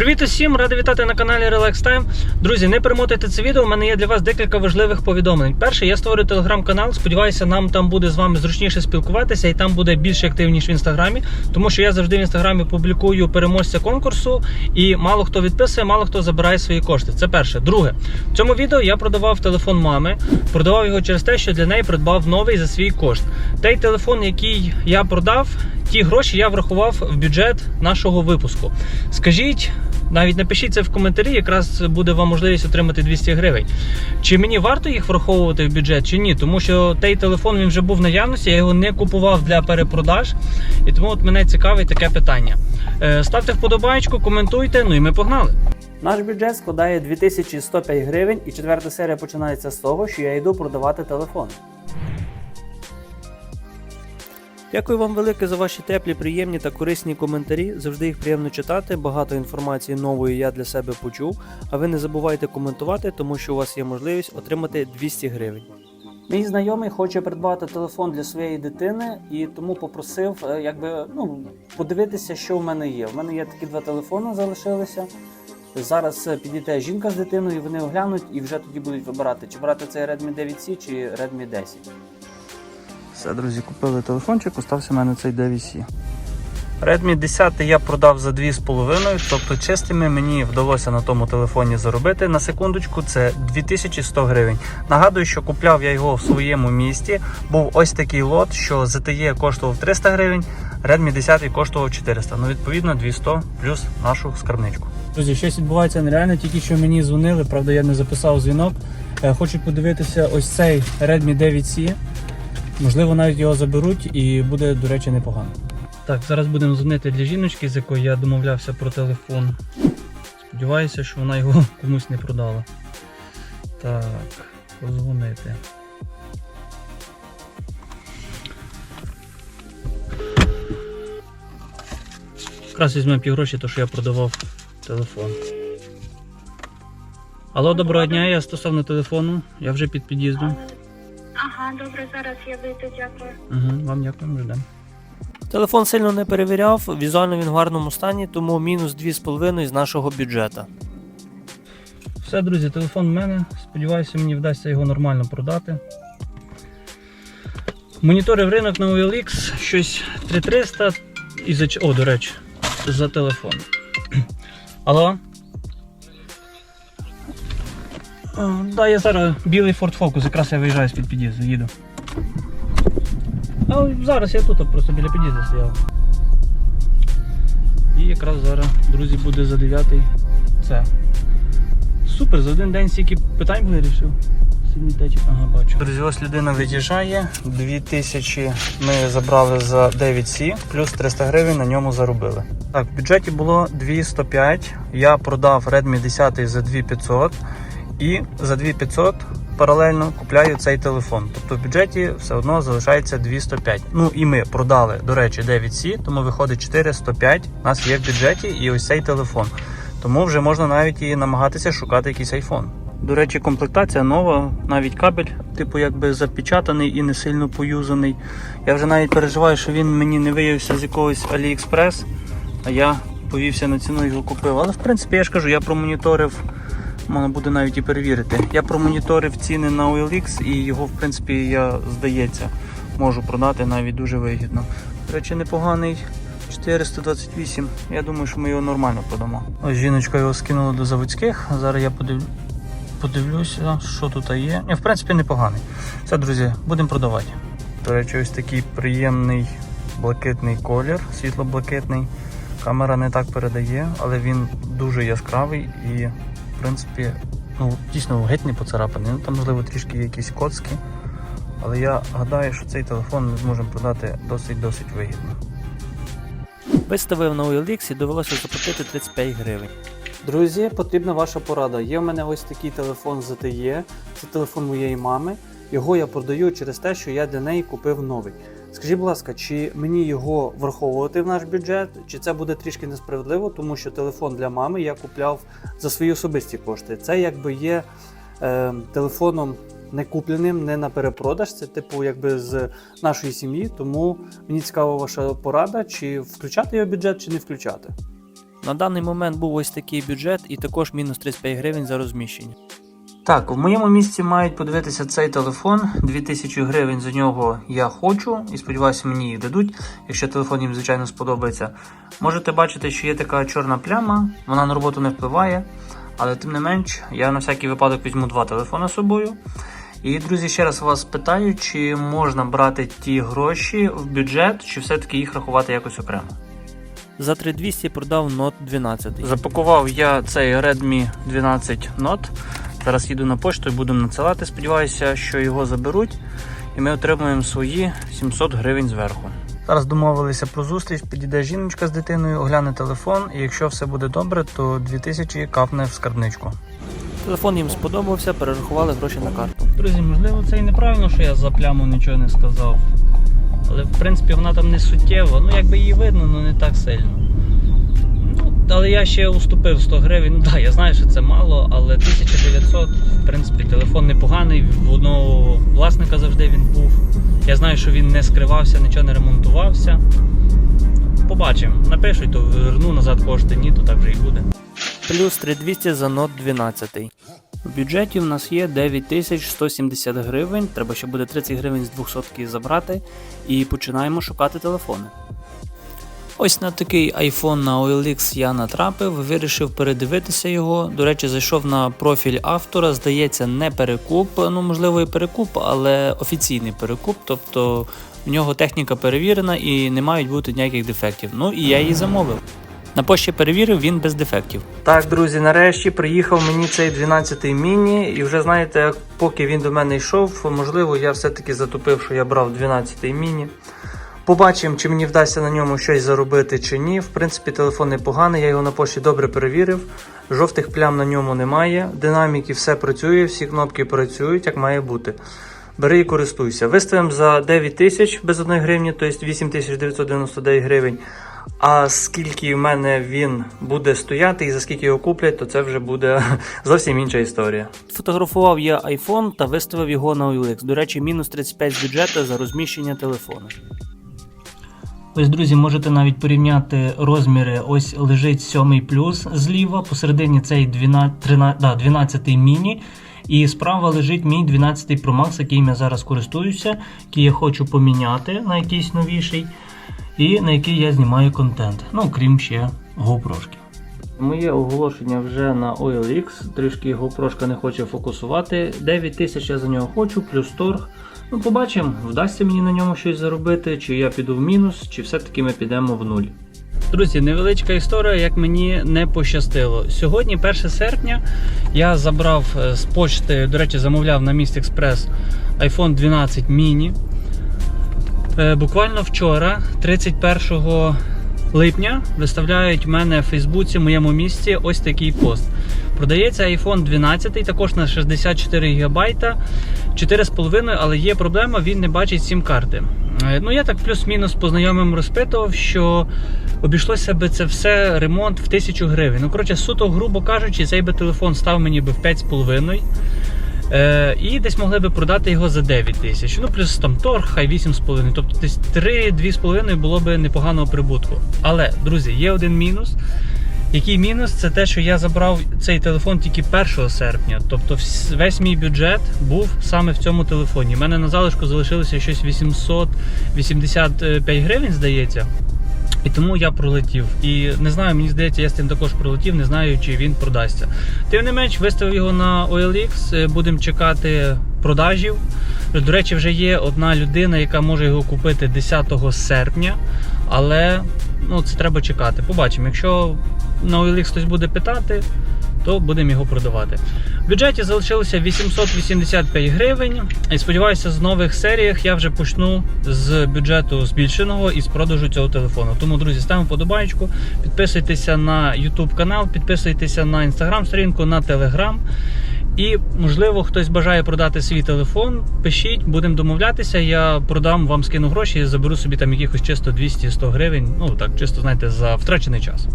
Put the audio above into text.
Привіт усім! Радий вітати на каналі Relax Time. Друзі, не перемотуйте це відео. У мене є для вас декілька важливих повідомлень. Перше, я створю телеграм-канал. Сподіваюся, нам там буде з вами зручніше спілкуватися і там буде більше активніше в інстаграмі, тому що я завжди в інстаграмі публікую переможця конкурсу, і мало хто відписує, мало хто забирає свої кошти. Це перше. Друге, в цьому відео я продавав телефон мами. Продавав його через те, що для неї придбав новий за свій кошт. Той телефон, який я продав, ті гроші я врахував в бюджет нашого випуску. Скажіть, навіть напишіть це в коментарі, якраз буде вам можливість отримати 200 гривень. Чи мені варто їх враховувати в бюджет, чи ні? Тому що той телефон він вже був в наявності, я його не купував для перепродаж. І тому от мене цікавить таке питання. Е, Ставте вподобайку, коментуйте, ну і ми погнали. Наш бюджет складає 2105 гривень, і четверта серія починається з того, що я йду продавати телефон. Дякую вам велике за ваші теплі, приємні та корисні коментарі. Завжди їх приємно читати. Багато інформації нової я для себе почув. А ви не забувайте коментувати, тому що у вас є можливість отримати 200 гривень. Мій знайомий хоче придбати телефон для своєї дитини і тому попросив, е, якби ну подивитися, що в мене є. У мене є такі два телефони, залишилися. Зараз е, підійде жінка з дитиною, вони оглянуть і вже тоді будуть вибирати, чи брати цей Redmi 9C чи Redmi 10. Все, друзі, купили телефончик, остався в мене цей 9C. Redmi 10 я продав за 2,5, тобто чистими мені вдалося на тому телефоні заробити на секундочку, це 2100 гривень. Нагадую, що купляв я його в своєму місті. Був ось такий лот, що ZTE коштував 300 гривень, Redmi 10 коштував 400. Ну, відповідно, 200 плюс нашу скарбничку. Друзі, щось відбувається нереально, тільки що мені дзвонили, правда, я не записав дзвінок. Е, Хочуть подивитися ось цей Redmi 9C. Можливо, навіть його заберуть і буде, до речі, непогано. Так, зараз будемо дзвонити для жіночки, з якою я домовлявся про телефон. Сподіваюся, що вона його комусь не продала. Так, позвонити. Якраз візьмемо ті гроші, то що я продавав телефон. Алло, доброго дня, я стосовно телефону, я вже під під'їздом. Добре, зараз я вийду, дякую. Угу, вам дякую, ждемо. Телефон сильно не перевіряв, візуально він в гарному стані, тому мінус 2,5 з нашого бюджету. Все, друзі, телефон в мене. Сподіваюся, мені вдасться його нормально продати. Моніторив ринок на OLX, щось 3300 і за... О, до речі, за телефон. Алло? Да, я зараз білий Ford Focus, якраз я виїжджаю з під під'їзду, їду. А зараз я тут просто біля під'їзду стояв. І якраз зараз, друзі, буде за 9 це. Супер, за один день стільки питань вирішив. Ага, бачу. Друзі, ось людина від'їжджає. 2000 ми забрали за 9C, плюс 300 гривень на ньому заробили. Так, в бюджеті було 2105. Я продав Redmi 10 за 2500 і за 2500 паралельно купляю цей телефон. Тобто в бюджеті все одно залишається 205. Ну і ми продали, до речі, 9C, тому виходить 405. У нас є в бюджеті і ось цей телефон. Тому вже можна навіть і намагатися шукати якийсь iPhone. До речі, комплектація нова, навіть кабель, типу, якби запечатаний і не сильно поюзаний. Я вже навіть переживаю, що він мені не виявився з якогось AliExpress, а я повівся на ціну і його купив. Але в принципі я ж кажу, я промоніторив Можна буде навіть і перевірити. Я промоніторив ціни на OLX і його, в принципі, я здається, можу продати навіть дуже вигідно. До речі, непоганий 428. Я думаю, що ми його нормально продамо. Ось жіночка його скинула до заводських. Зараз я подив... подивлюся, що тут є. Ні, в принципі, непоганий. Все, друзі, будемо продавати. До речі, ось такий приємний блакитний колір, світло-блакитний. Камера не так передає, але він дуже яскравий і в принципі, ну, дійсно геть не поцарапаний. Ну, там, можливо, трішки є якісь коцки. Але я гадаю, що цей телефон ми зможемо продати досить-досить вигідно. Виставив на OLX і довелося заплатити 35 гривень. Друзі, потрібна ваша порада. Є в мене ось такий телефон ZTE, це телефон моєї мами. Його я продаю через те, що я для неї купив новий. Скажіть, будь ласка, чи мені його враховувати в наш бюджет, чи це буде трішки несправедливо, тому що телефон для мами я купляв за свої особисті кошти. Це якби є е, телефоном не купленим, не на перепродаж. Це типу якби з нашої сім'ї. Тому мені цікава ваша порада, чи включати його бюджет, чи не включати. На даний момент був ось такий бюджет і також мінус 35 гривень за розміщення. Так, в моєму місці мають подивитися цей телефон. 2000 гривень за нього я хочу і сподіваюся, мені їх дадуть, якщо телефон їм, звичайно, сподобається. Можете бачити, що є така чорна пляма, вона на роботу не впливає, але тим не менш, я на всякий випадок візьму два телефони з собою. І, друзі, ще раз вас питаю, чи можна брати ті гроші в бюджет, чи все-таки їх рахувати якось окремо. За 3200 продав Note 12. Запакував я цей Redmi 12 Note. Зараз їду на пошту і буду надсилати. Сподіваюся, що його заберуть, і ми отримаємо свої 700 гривень зверху. Зараз домовилися про зустріч. Підійде жіночка з дитиною, огляне телефон, і якщо все буде добре, то 2000 капне в скарбничку. Телефон їм сподобався, перерахували гроші на карту. Друзі, можливо, це і неправильно, що я за пляму нічого не сказав. Але в принципі вона там не суттєва. Ну, якби її видно, але не так сильно. Але я ще уступив 100 гривень. Ну так, я знаю, що це мало, але 1900, в принципі, телефон непоганий. В одного власника завжди він був. Я знаю, що він не скривався, нічого не ремонтувався. Побачимо. Напишуть, то верну назад кошти, ні, то так вже і буде. Плюс 3200 за Note 12. В бюджеті в нас є 9170 гривень. Треба ще буде 30 гривень з 200 забрати. І починаємо шукати телефони. Ось на такий iPhone на OLX я натрапив, вирішив передивитися його. До речі, зайшов на профіль автора. Здається, не перекуп. Ну, можливо, і перекуп, але офіційний перекуп. Тобто в нього техніка перевірена і не мають бути ніяких дефектів. Ну і я її замовив. На пошті перевірив, він без дефектів. Так, друзі, нарешті приїхав мені цей 12-й міні, і вже знаєте, поки він до мене йшов, можливо, я все-таки затупив, що я брав 12-й міні. Побачимо, чи мені вдасться на ньому щось заробити чи ні. В принципі, телефон непоганий, я його на пошті добре перевірив. Жовтих плям на ньому немає. Динаміки все працює, всі кнопки працюють, як має бути. Бери і користуйся. Виставимо за 9 тисяч без 1 гривні, тобто 8999 гривень. А скільки в мене він буде стояти і за скільки його куплять, то це вже буде зовсім інша історія. Фотографував я iPhone та виставив його на OLX. До речі, мінус 35 з бюджету за розміщення телефону. Ось, друзі, можете навіть порівняти розміри. Ось лежить 7 плюс зліва, посередині цей 12, 13, да, 12 міні. І справа лежить мій 12 Pro Max, яким я зараз користуюся, який я хочу поміняти на якийсь новіший, і на який я знімаю контент. Ну, крім ще GoPro. Моє оголошення вже на OLX, трішки GoPro не хоче фокусувати. 9 тисяч я за нього хочу, плюс торг. Ну, побачимо, вдасться мені на ньому щось заробити, чи я піду в мінус, чи все-таки ми підемо в нуль. Друзі, невеличка історія, як мені не пощастило. Сьогодні, 1 серпня, я забрав е, з почти, до речі, замовляв на Міст Експрес iPhone 12 mini. Буквально вчора, 31 липня, виставляють в мене в Фейсбуці, в моєму місці, ось такий пост. Продається iPhone 12, також на 64 ГБ, 4,5, але є проблема, він не бачить сім-карти. Е, Ну, я так плюс-мінус по знайомим розпитував, що обійшлося би це все ремонт в 1000 гривень. Ну, коротше, суто, грубо кажучи, цей би телефон став мені би в 5,5. Е, і десь могли би продати його за 9 тисяч. Ну, плюс там торг, хай 8,5. Тобто десь 3-2,5 було би непоганого прибутку. Але, друзі, є один мінус. Який мінус? Це те, що я забрав цей телефон тільки 1 серпня. Тобто весь мій бюджет був саме в цьому телефоні. У мене на залишку залишилося щось 885 гривень, здається. І тому я пролетів. І не знаю, мені здається, я з цим також пролетів, не знаю, чи він продасться. Тим не менш, виставив його на OLX, е, будемо чекати продажів. До речі, вже є одна людина, яка може його купити 10 серпня, але ну, це треба чекати. Побачимо. Якщо на OLX хтось буде питати, то будемо його продавати. В бюджеті залишилося 885 гривень. І сподіваюся, з нових серіях я вже почну з бюджету збільшеного і з продажу цього телефону. Тому, друзі, ставимо подобаєчку, підписуйтеся на YouTube канал, підписуйтеся на Instagram сторінку, на Telegram. І, можливо, хтось бажає продати свій телефон. Пишіть, будемо домовлятися. Я продам вам скину гроші, заберу собі там якихось чисто 200-100 гривень. Ну так, чисто знаєте, за втрачений час.